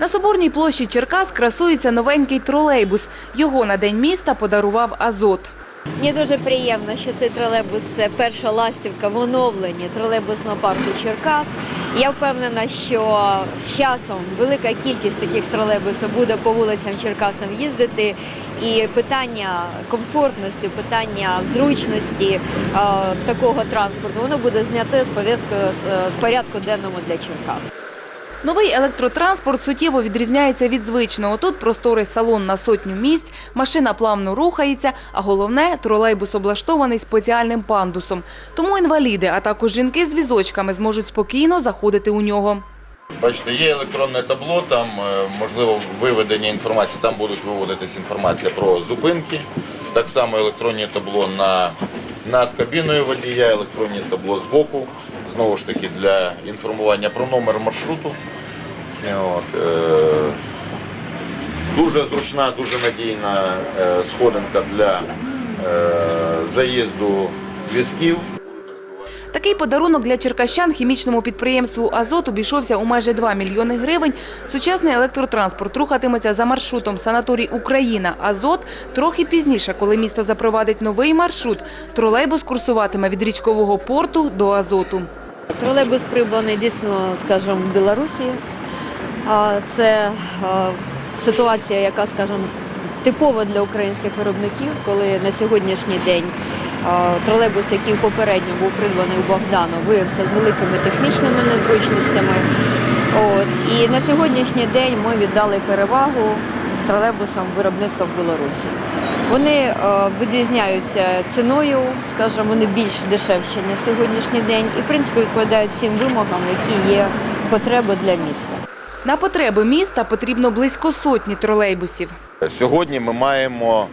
На Соборній площі Черкас красується новенький тролейбус. Його на День міста подарував Азот. Мені дуже приємно, що цей тролейбус це перша ластівка в оновленні тролейбусного парку Черкас. Я впевнена, що з часом велика кількість таких тролейбусів буде по вулицям Черкасом їздити. І питання комфортності, питання зручності е, такого транспорту, воно буде зняте з пов'язку з, з порядку денному для Черкас. Новий електротранспорт суттєво відрізняється від звичного. Тут просторий салон на сотню місць, машина плавно рухається, а головне – тролейбус облаштований спеціальним пандусом. Тому інваліди, а також жінки з візочками зможуть спокійно заходити у нього. Бачите, є електронне табло, там е, можливо виведення інформації, там будуть виводитись інформація про зупинки. Так само електронне табло на, над кабіною водія, електронне табло збоку, знову ж таки для інформування про номер маршруту. От, е, дуже зручна, дуже надійна е, сходинка для е, заїзду візків. Такий подарунок для черкащан хімічному підприємству «Азот» обійшовся у майже 2 мільйони гривень. Сучасний електротранспорт рухатиметься за маршрутом санаторій «Україна» «Азот». Трохи пізніше, коли місто запровадить новий маршрут, тролейбус курсуватиме від річкового порту до «Азоту». Тролейбус прибраний дійсно, скажімо, в Білорусі. Це ситуація, яка, скажімо, типова для українських виробників, коли на сьогоднішній день тролейбус, який попередньо був придбаний у Богдану, виявився з великими технічними незручностями. От. І на сьогоднішній день ми віддали перевагу тролейбусам виробництва в Білорусі. Вони е, відрізняються ціною, скажімо, вони більш дешевші на сьогоднішній день і, в принципі, відповідають всім вимогам, які є потреби для міста. На потреби міста потрібно близько сотні тролейбусів. Сьогодні ми маємо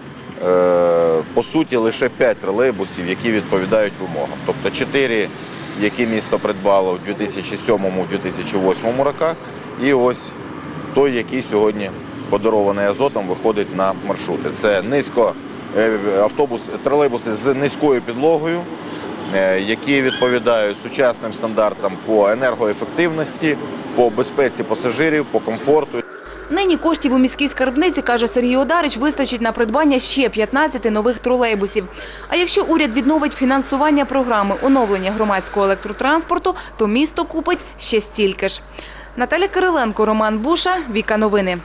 е, по суті лише 5 тролейбусів, які відповідають вимогам. Тобто 4, які місто придбало в 2007-2008 роках, і ось той, який сьогодні подарований азотом, виходить на маршрути. Це низько е, автобус, тролейбуси з низькою підлогою, е, які відповідають сучасним стандартам по енергоефективності, по безпеці пасажирів, по комфорту. Нині коштів у міській скарбниці, каже Сергій Одарич, вистачить на придбання ще 15 нових тролейбусів. А якщо уряд відновить фінансування програми оновлення громадського електротранспорту, то місто купить ще стільки ж. Наталя Кириленко, Роман Буша, Віка Новини.